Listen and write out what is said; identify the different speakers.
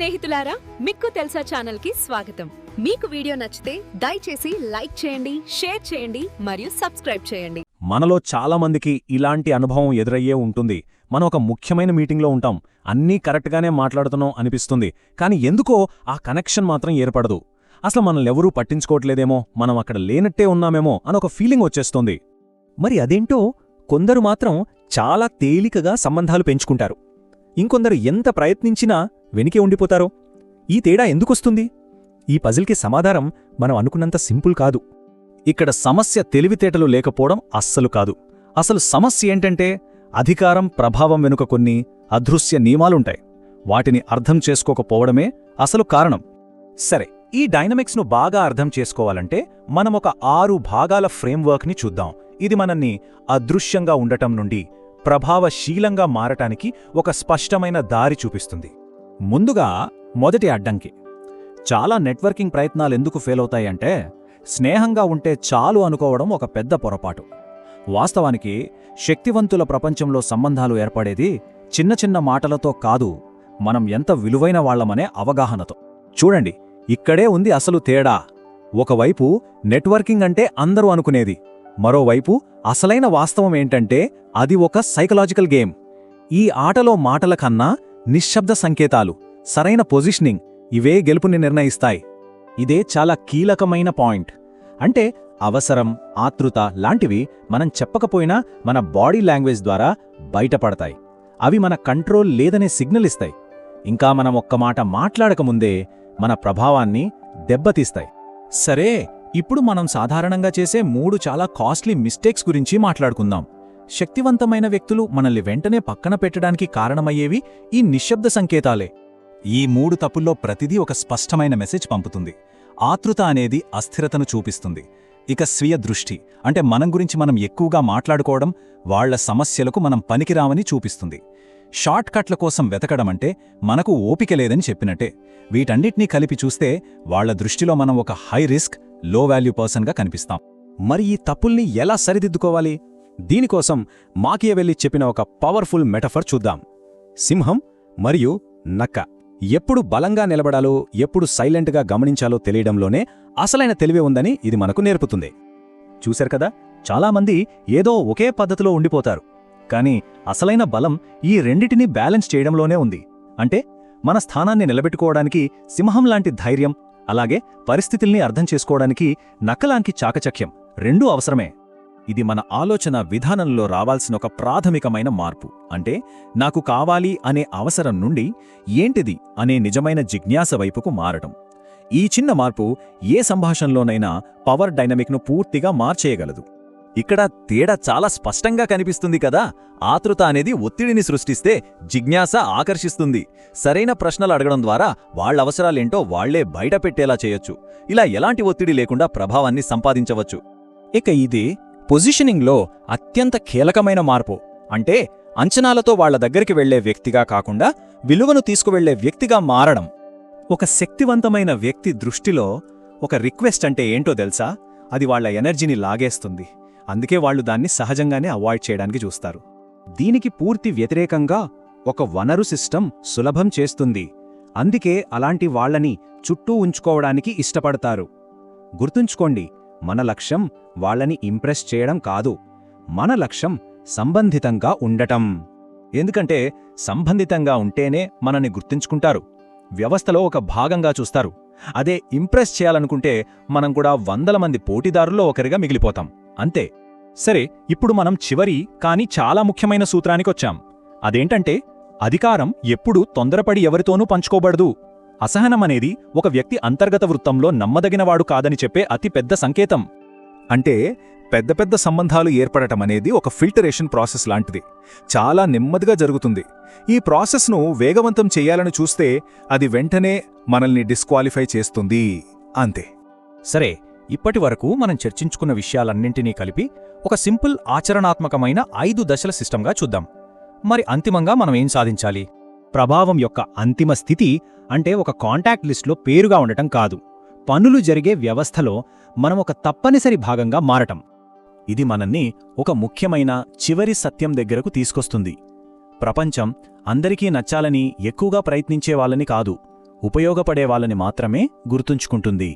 Speaker 1: స్నేహితులారా మిక్కు తెలుసా ఛానల్కి స్వాగతం. మీకు వీడియో నచ్చితే దయచేసి లైక్ చేయండి షేర్ చేయండి మరియు సబ్స్క్రైబ్ చేయండి.
Speaker 2: మనలో చాలా మందికి ఇలాంటి అనుభవం ఎదురయ్యే ఉంటుంది. మనం ఒక ముఖ్యమైన మీటింగ్లో ఉంటాం. అన్నీ కరెక్ట్గానే మాట్లాడుతున్నాం అనిపిస్తుంది. కానీ ఎందుకో ఆ కనెక్షన్ మాత్రం ఏర్పడదు. అసలు మనల్ని ఎవరూ పట్టించుకోవట్లేదేమో? మనం అక్కడ లేనట్టే ఉన్నామేమో అని ఒక ఫీలింగ్ వచ్చేస్తుంది.
Speaker 3: మరి అదేంటో? కొందరు మాత్రం చాలా తేలికగా సంబంధాలు పెంచుకుంటారు. ఇంకొందరు ఎంత ప్రయత్నించినా వెనికే ఉండిపోతారో? ఈ తేడా ఎందుకొస్తుంది? ఈ పజిల్కి సమాధానం మనం అనుకున్నంత సింపుల్ కాదు.
Speaker 2: ఇక్కడ సమస్య తెలివితేటలు లేకపోవడం అస్సలు కాదు. అసలు సమస్య ఏంటంటే అధికారం ప్రభావం వెనుక కొన్ని అదృశ్య నియమాలుంటాయి. వాటిని అర్థం చేసుకోకపోవడమే అసలు కారణం. సరే ఈ డైనమిక్స్ను బాగా అర్థం చేసుకోవాలంటే మనం ఒక ఆరు భాగాల ఫ్రేమ్వర్క్ని చూద్దాం. ఇది మనల్ని అదృశ్యంగా ఉండటం నుండి ప్రభావశీలంగా మారటానికి ఒక స్పష్టమైన దారి చూపిస్తుంది. ముందుగా మొదటి అడ్డంకి. చాలా నెట్వర్కింగ్ ప్రయత్నాలెందుకు ఫెయిల్ అవుతాయంటే స్నేహంగా ఉంటే చాలు అనుకోవడం ఒక పెద్ద పొరపాటు. వాస్తవానికి శక్తివంతుల ప్రపంచంలో సంబంధాలు ఏర్పడేది చిన్న చిన్న మాటలతో కాదు మనం ఎంత విలువైన వాళ్ళమనే అవగాహనతో. చూడండి ఇక్కడే ఉంది అసలు తేడా. ఒకవైపు నెట్వర్కింగ్ అంటే అందరూ అనుకునేది మరోవైపు అసలైన వాస్తవం ఏంటంటే అది ఒక సైకలాజికల్ గేమ్. ఈ ఆటలో మాటల కన్నా నిశ్శబ్ద సంకేతాలు సరైన పొజిషనింగ్ ఇవే గెలుపుని నిర్ణయిస్తాయి. ఇదే చాలా కీలకమైన పాయింట్. అంటే అవసరం ఆతృత లాంటివి మనం చెప్పకపోయినా మన బాడీ లాంగ్వేజ్ ద్వారా బయటపడతాయి. అవి మన కంట్రోల్ లేదనే సిగ్నల్ ఇస్తాయి. ఇంకా మనం ఒక్క మాట మాట్లాడకముందే మన ప్రభావాన్ని దెబ్బతీస్తాయి. సరే ఇప్పుడు మనం సాధారణంగా చేసే మూడు చాలా కాస్ట్లీ మిస్టేక్స్ గురించి మాట్లాడుకుందాం. శక్తివంతమైన వ్యక్తులు మనల్ని వెంటనే పక్కన పెట్టడానికి కారణమయ్యేవి ఈ నిశ్శబ్ద సంకేతాలే. ఈ మూడు తప్పుల్లో ప్రతిదీ ఒక స్పష్టమైన మెసేజ్ పంపుతుంది. ఆతృత అనేది అస్థిరతను చూపిస్తుంది. ఇక స్వీయ దృష్టి అంటే మనం గురించి మనం ఎక్కువగా మాట్లాడుకోవడం వాళ్ళ సమస్యలకు మనం పనికిరామని చూపిస్తుంది. షార్ట్ కట్ల కోసం వెతకడమంటే మనకు ఓపిక లేదని చెప్పినట్టే. వీటన్నిటినీ కలిపి చూస్తే వాళ్ళ దృష్టిలో మనం ఒక హై రిస్క్లో వాల్యూ పర్సన్గా కనిపిస్తాం. మరి ఈ తప్పుల్ని ఎలా సరిదిద్దుకోవాలి? దీనికోసం మాకియవెల్లి చెప్పిన ఒక పవర్ఫుల్ మెటఫర్ చూద్దాం. సింహం మరియు నక్క ఎప్పుడు బలంగా నిలబడాలో ఎప్పుడు సైలెంట్గా గమనించాలో తెలియడంలోనే అసలైన తెలివే ఉందని ఇది మనకు నేర్పుతుంది. చూశారు కదా చాలామంది ఏదో ఒకే పద్ధతిలో ఉండిపోతారు. కానీ అసలైన బలం ఈ రెండిటినీ బ్యాలెన్స్ చేయడంలోనే ఉంది. అంటే మన స్థానాన్ని నిలబెట్టుకోవడానికి సింహం లాంటి ధైర్యం అలాగే పరిస్థితుల్ని అర్థం చేసుకోవడానికి నక్కలాంటి చాకచక్యం రెండూ అవసరమే. ఇది మన ఆలోచన విధానంలో రావాల్సిన ఒక ప్రాథమికమైన మార్పు. అంటే నాకు కావాలి అనే అవసరం నుండి ఏంటిది అనే నిజమైన జిజ్ఞాస వైపుకు మారటం. ఈ చిన్న మార్పు ఏ సంభాషణలోనైనా పవర్ డైనమిక్ను పూర్తిగా మార్చేయగలదు. ఇక్కడ తేడా చాలా స్పష్టంగా కనిపిస్తుంది కదా! ఆతృత అనేది ఒత్తిడిని సృష్టిస్తే జిజ్ఞాస ఆకర్షిస్తుంది. సరైన ప్రశ్నలు అడగడం ద్వారా వాళ్ళ అవసరాలేంటో వాళ్ళే బయటపెట్టేలా చేయొచ్చు. ఇలా ఎలాంటి ఒత్తిడి లేకుండా ప్రభావాన్ని సంపాదించవచ్చు. ఇక ఇది పొజిషనింగ్లో అత్యంత కీలకమైన మార్పు. అంటే అంచనాలతో వాళ్ళ దగ్గరికి వెళ్ళే వ్యక్తిగా కాకుండా విలువను తీసుకువెళ్ళే వ్యక్తిగా మారడం. ఒక శక్తివంతమైన వ్యక్తి దృష్టిలో ఒక రిక్వెస్ట్ అంటే ఏంటో తెలుసా? అది వాళ్ళ ఎనర్జీని లాగేస్తుంది. అందుకే వాళ్ళు దాన్ని సహజంగానే అవాయిడ్ చేయడానికి చూస్తారు. దీనికి పూర్తి వ్యతిరేకంగా ఒక వనరు సిస్టమ్ సులభం చేస్తుంది. అందుకే అలాంటి వాళ్ళని చుట్టూ ఉంచుకోవడానికి ఇష్టపడతారు. గుర్తుంచుకోండి మన లక్ష్యం వాళ్ళని ఇంప్రెస్ చేయడం కాదు మన లక్ష్యం సంబంధితంగా ఉండటం. ఎందుకంటే సంబంధితంగా ఉంటేనే మనని గుర్తుంచుకుంటారు వ్యవస్థలో ఒక భాగంగా చూస్తారు. అదే ఇంప్రెస్ చేయాలనుకుంటే మనం కూడా వందల మంది పోటీదారుల్లో ఒకరిగా మిగిలిపోతాం. అంతే. సరే ఇప్పుడు మనం చివరి కాని చాలా ముఖ్యమైన సూత్రానికొచ్చాం. అదేంటంటే అధికారం ఎప్పుడూ తొందరపడి ఎవరితోనూ పంచుకోబడదు. అసహనమనేది ఒక వ్యక్తి అంతర్గత వృత్తంలో నమ్మదగినవాడు కాదని చెప్పే అతి పెద్ద సంకేతం. అంటే పెద్ద పెద్ద సంబంధాలు ఏర్పడటం అనేది ఒక ఫిల్టరేషన్ ప్రాసెస్ లాంటిది. చాలా నెమ్మదిగా జరుగుతుంది. ఈ ప్రాసెస్ను వేగవంతం చెయ్యాలని చూస్తే అది వెంటనే మనల్ని డిస్క్వాలిఫై చేస్తుంది. అంతే. సరే ఇప్పటి వరకు మనం చర్చించుకున్న విషయాలన్నింటినీ కలిపి ఒక సింపుల్ ఆచరణాత్మకమైన ఐదు దశల సిస్టంగా చూద్దాం. మరి అంతిమంగా మనం ఏం సాధించాలి? ప్రభావం యొక్క అంతిమ స్థితి అంటే ఒక కాంటాక్ట్ లిస్ట్లో పేరుగా ఉండటం కాదు. పనులు జరిగే వ్యవస్థలో మనం ఒక తప్పనిసరి భాగంగా మారటం. ఇది మనల్ని ఒక ముఖ్యమైన చివరి సత్యం దగ్గరకు తీసుకొస్తుంది. ప్రపంచం అందరికీ నచ్చాలని ఎక్కువగా ప్రయత్నించే వాళ్ళని కాదు ఉపయోగపడే వాళ్ళని మాత్రమే గుర్తుంచుకుంటుంది.